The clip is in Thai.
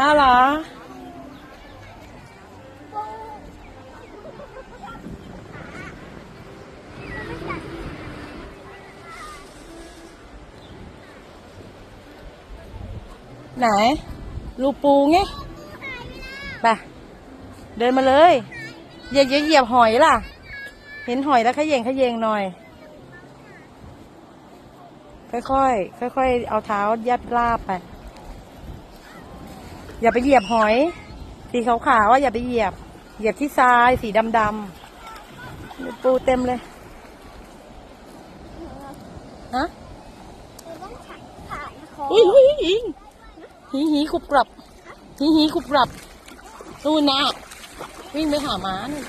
อ้าวเหรอ ไหนรูปูไงไปเดินมาเลยอย่าอย่าเหยียบหอยล่ะ เห็นหอยแล้วขยเยงขยเยงหน่อย ค่อยๆค่อยๆเอาเท้ายัดลาบไป อย่าไปเหยียบหอย สีขาวๆว่าอย่าไปเหยียบ เหยียบที่ทรายสีดำๆปูเต็มเลยฮะต้องถ่ายถ่ายคออุ้ยอุ้ยอิงหีหีขุบกรับหีหีขุบกรับนู่นนะวิ่งไปหาม้านี่น